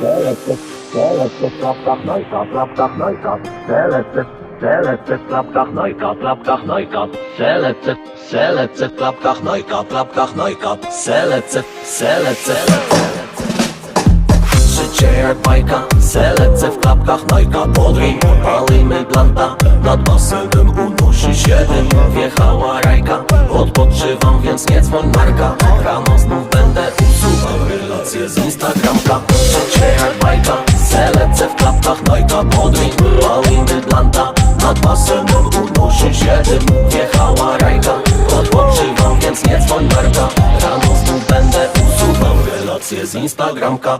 Selected, selected, laptop, nightcap, laptop, nightcap, selected, selected, laptop, nightcap, laptop, nightcap, selected, selected, laptop, nightcap, laptop, nightcap, selected, selected. Jak bajka, selecce w klapkach nojka Podryj, palimy blanta Nad basenem unosi się dym. Wjechała rajka, odpoczywam więc nie dzwoń marka. Rano znów będę usuwał relacje z Instagramka. Życie jak bajka, w klapkach nojka Podryj, palimy blanta Nad basenem unosi się dym. Wjechała rajka, odpoczywam więc nie dzwoń marka. Rano znów będę usuwał relacje z Instagramka